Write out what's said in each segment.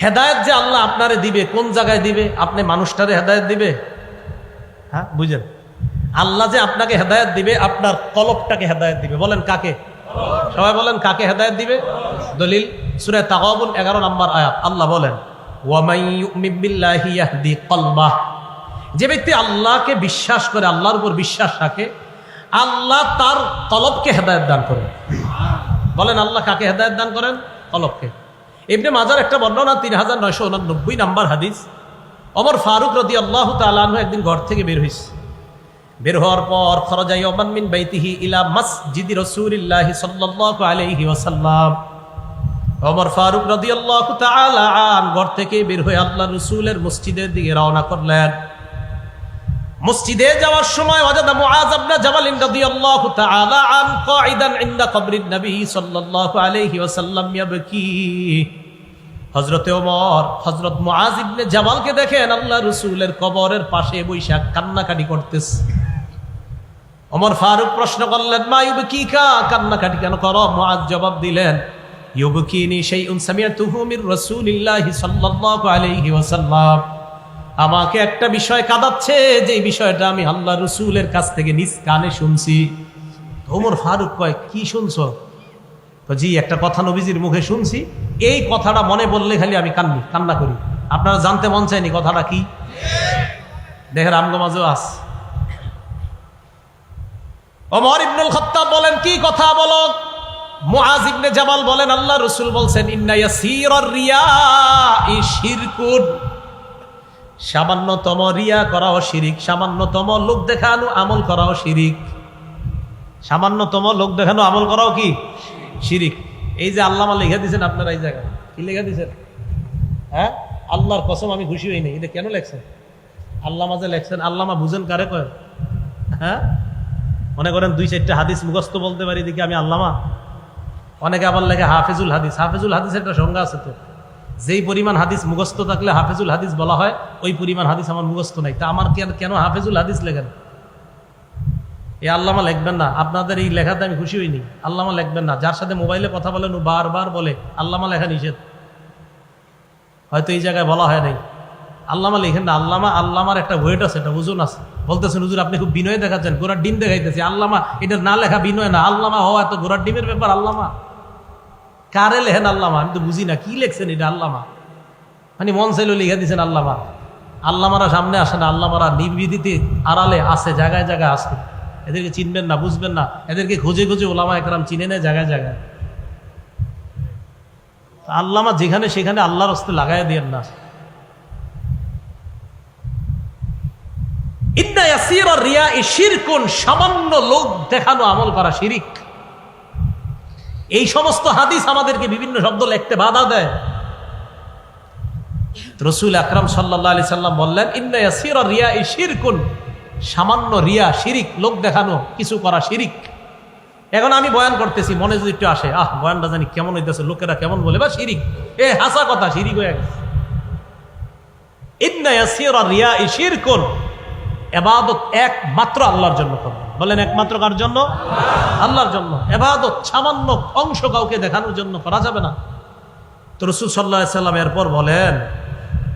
হেদায়ত যে আল্লাহ আপনারে দিবে, কোন জায়গায় দিবে? আপনি মানুষটারে হেদায়ত দিবে? হ্যাঁ বুঝেন? আল্লাহ যে আপনাকে হেদায়ত দিবে, আপনার কলবটাকে হেদায়ত দিবে। বলেন কাকে? সবাই বলেন কাকে হেদায়ত দিবে? দলিল, সুরে তাগাবুল এগারো নম্বর আয়াত। আল্লাহ বলেন যে ব্যক্তি আল্লাহকে বিশ্বাস করে, আল্লাহর উপর বিশ্বাস রাখে, আল্লাহ তার কলবকে হেদায়ত দান করেন বলেন আল্লাহ কাকে হেদায়ত দান করেন? কলবকে। ইবনে মাজার একটা বর্ণনা, তিন হাজার নয়শো উনানব্বই নাম্বার হাদিস। অমর ফারুক রদি আল্লাহ তালু একদিন ঘর থেকে বের হয়েছে বের হওয়ার পর খরজাই ওমান মিন বাইতিহি ইলা মসজিদি রসুলিল্লাহি সাল্লাল্লাহু আলাইহি ওয়াসাল্লাম। ওমর ফারুক রাদিয়াল্লাহু তাআলা আন ঘর থেকে বের হয়ে আল্লাহ রসুলের মসজিদের দিকে রওনা করলেন। মসজিদে যাওয়ার সময় ওয়াজাদা মুআজ ইবনে জাবাল রাদিয়াল্লাহু তাআলা আন কাঈদান ইনদা কবরিন নবী সাল্লাল্লাহু আলাইহি ওয়াসাল্লাম ইয়াবকি। হযরতে ওমর, হযরত মুআজ ইবনে জাবালকে দেখেন আল্লাহ রাসূলের কবরের পাশে বৈশা কান্নাকাটি করতেছে। ওমর ফারুক প্রশ্ন করলেন, মা ইউবকিকা? কান্নাকাটি কেন করো? মুআজ জবাব দিলেন, ইউবকিনি শাইউন সামিআতুহু মির রাসূলিল্লাহি সাল্লাল্লাহু আলাইহি ওয়াসাল্লাম। আমাকে একটা বিষয় কাঁদাচ্ছে, যে বিষয়টা আমি আল্লাহ রসুলের কাছ থেকে নিজ কানে শুনছি। ওমর ফারুক কয়, কি শুনছো? জি, একটা কথা নবীজির মুখে শুনছি, এই কথাটা মনে বললে খালি আমি কান্নি কান্না করি। আপনারা জানতে মন চাইনি কথাটা কি? দেখেন, আমগো মাঝেও আস। ওমর ইবনুল খত্তাব বলেন, কি কথা বলো? মুআজ ইবনে জামাল বলেন, আল্লাহ রসুল বলছেন, ইন্না ইয়াসিরার রিয়া ই শিরকুন। সামান্যতম রিয়া করাও শিরিক, সামান্যতম লোক দেখানো আমল করাও শিরিক। সামান্যতম লোক দেখানো আমল করাও কি? শিরিক। এই যে আল্লামা লেখা দিয়েছেন আপনারা এই জায়গায়, কি লেখা দিয়েছেন হ্যাঁ? আল্লাহর কসম আমি খুশি হইনি এটা কেন লেখছেন? আল্লামা যে লেখছেন, আল্লামা বুঝেন কারে কয়? হ্যাঁ? মনে করেন দুই চারটা হাদিস মুখস্থ বলতে পারি, দেখি আমি আল্লামা। অনেকে আবার লেখে হাফেজুল হাদিস। হাফেজুল হাদিস একটা সংজ্ঞা আছে তো। যেই পরিমাণ হাদিস মুখস্থ থাকলে হাফেজুল হাদিস বলা হয়, ওই পরিমাণ হাদিস আমার মুখস্থ নাই। তা আমার কেন কেন হাফেজুল হাদিস লেখেন? এই আল্লামা লিখবেন না। আপনাদের এই লেখাতে আমি খুশি হইনি। আল্লামা লিখবেন না। যার সাথে মোবাইলে কথা বলেন ও বারবার বলে আল্লামা লেখা নিষেধ। হয়তো এই জায়গায় বলা হয় নাই। আল্লামা লিখেন না। আল্লামা আল্লামার একটা ওয়েট আছে, একটা ওজন আছে। বলতেছেন, হুজুর, আপনি খুব বিনয় দেখাচ্ছেন। গোড়ার ডিম দেখাইতেছি। আল্লামা এটা না লেখা বিনয় না। আল্লামা হওয়া এত গোড়ার ডিমের ব্যাপার আল্লামা কারে লেখেন আল্লামা আমি তো বুঝি না। কি লেখছেন এটা আল্লামা মানে মন চাইলেও লিখে দিয়েছেন আল্লামা আল্লামারা সামনে আসে না। আল্লামারা নির্বিধিতে আড়ালে আছে, জায়গায় জায়গায় আছে। এদেরকে চিনবেন না, বুঝবেন না। এদেরকে খুঁজে খুঁজে ওলামা একরাম চিনে নেয় জায়গায় জায়গায়। আল্লামা যেখানে সেখানে আল্লাহর হস্তে লাগাই দিয়েন না। সামান্য লোক দেখানো আমল করা শিরিক। এই সমস্ত হাদিস আমাদেরকে বিভিন্ন শব্দ লিখতে বাধা দেয়। রসুল আকরাম সাল্লাহ বললেন, ইন্না ইয়াসিরা রিয়া সামান্য রিয়া, শিরিক, লোক দেখানো, কিছু করা শিরিক। এখন আমি বয়ান করতেছি, মনে যদি একটু আসে, আহ, বয়ানটা জানি কেমন হইতেছে, লোকেরা কেমন বলে, বা শিরিক। এ, হাসা কথা, শিরিক হয়ে গেছে। শিরকুন। এবাদত একমাত্র আল্লাহর জন্য করবেন বলেন একমাত্র কার জন্য? আল্লাহর জন্য। এবাদত সামান্য অংশ কাউকে দেখানোর জন্য করা যাবে না। তো রসুল সাল্লাহ সাল্লাম এরপর বলেন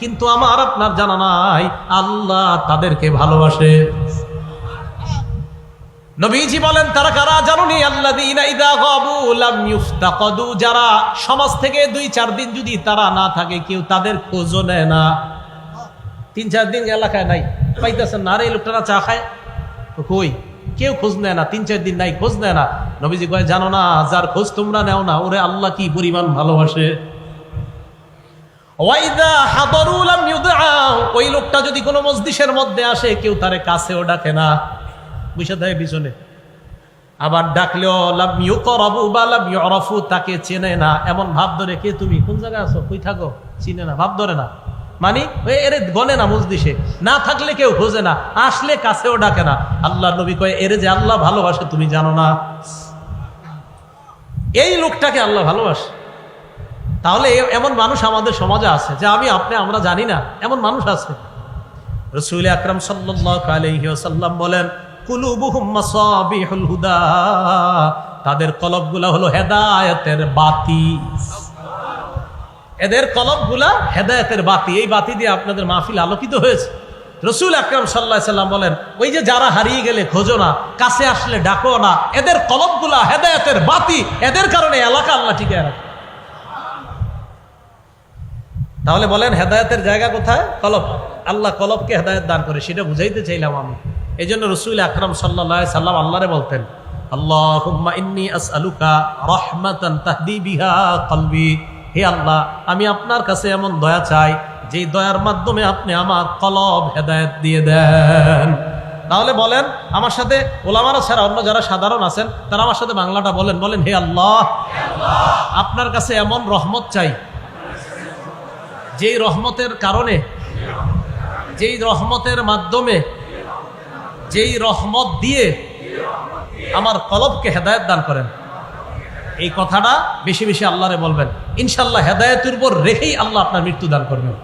কিন্তু আমার আপনার জানা নাই, আল্লাহ তাদেরকে ভালোবাসে। নবীজি বলেন, তারা কারা জানুনি? আল্লাহ যারা সমাজ থেকে দুই চার দিন যদি তারা না থাকে, কেউ তাদের খোঁজও নেয় না। তিন চার দিন এলাকায় নাই, পাইতেছেন না। এই লোকটা চা খায়? কই? কেউ খোঁজ নেয় না, তিন চার দিন নাই, খোঁজ নেয় না। নবীজি কয়, জানো না, যার খোঁজ তোমরা নেও না, ওরে আল্লাহ কি পরিমাণ ভালোবাসে। ওয়াইদা হাদরুলাম ইউদআ, ওই লোকটা যদি কোনো মসজিদের মধ্যে আসে, কেউ তারে কাছেও ডাকে না। বুঝে দেয় পিছনে। আবার ডাকলেও, লাম ইউকরাবু বা লাম ইউরাফু, তাকে চেনে না। এমন ভাব ধরে, কে তুমি? কোন জায়গায় আছো? কই থাকো? চিনে না, ভাব ধরে না। মানে ওই এরে গনে না মজদিসে না থাকলে কেউ খোঁজে না, আসলে কাছেও ডাকে না। আল্লাহ নবী কয়, এরে যে আল্লাহ ভালোবাসে, তুমি জানো না। এই লোকটাকে আল্লাহ ভালোবাসে। তাহলে এমন মানুষ আমাদের সমাজে আছে যে আমি, আপনি, আমরা জানি না। এমন মানুষ আছে। রসুল আকরম সাল্লাম বলেন হুদা। তাদের কলবগুলা হলো হেদায়েতের বাতি। এদের কলবগুলা হেদায়েতের বাতি। এই বাতি দিয়ে আপনাদের মাহফিল আলোকিত হয়েছে। রসুল আকরম সাল্লাহ সাল্লাম বলেন, ওই যে যারা হারিয়ে গেলে খোঁজো না, কাছে আসলে ডাকো না, এদের কলবগুলা হেদায়েতের বাতি। এদের কারণে এলাকা আল্লাহ টিকে রাখে। তাহলে বলেন হেদায়তের জায়গা কোথায়? কলব। আল্লাহ কলবকে হেদায়ত দান করে, সেটা বুঝাইতে চাইলাম আমি। এই জন্য রসুল আকরম সাল্লা সাল্লাম আল্লাহরে বলতেন আল্লাহ হে আল্লাহ, আমি আপনার কাছে এমন দয়া চাই, যেই দয়ার মাধ্যমে আপনি আমার কলব হেদায়ত দিয়ে দেন। তাহলে বলেন, আমার সাথে ওলামারা ছাড়া অন্য যারা সাধারণ আছেন, তারা আমার সাথে বাংলাটা বলেন। বলেন, হে আল্লাহ, আপনার কাছে এমন রহমত চাই যেই রহমতের কারণে, যেই রহমতের মাধ্যমে, যেই রহমত দিয়ে আমার কলবকে হেদায়ত দান করেন। এই কথাটা বেশি বেশি আল্লাহরে বলবেন। ইনশাল্লাহ হেদায়তের উপর রেখেই আল্লাহ আপনার মৃত্যু দান করবেন।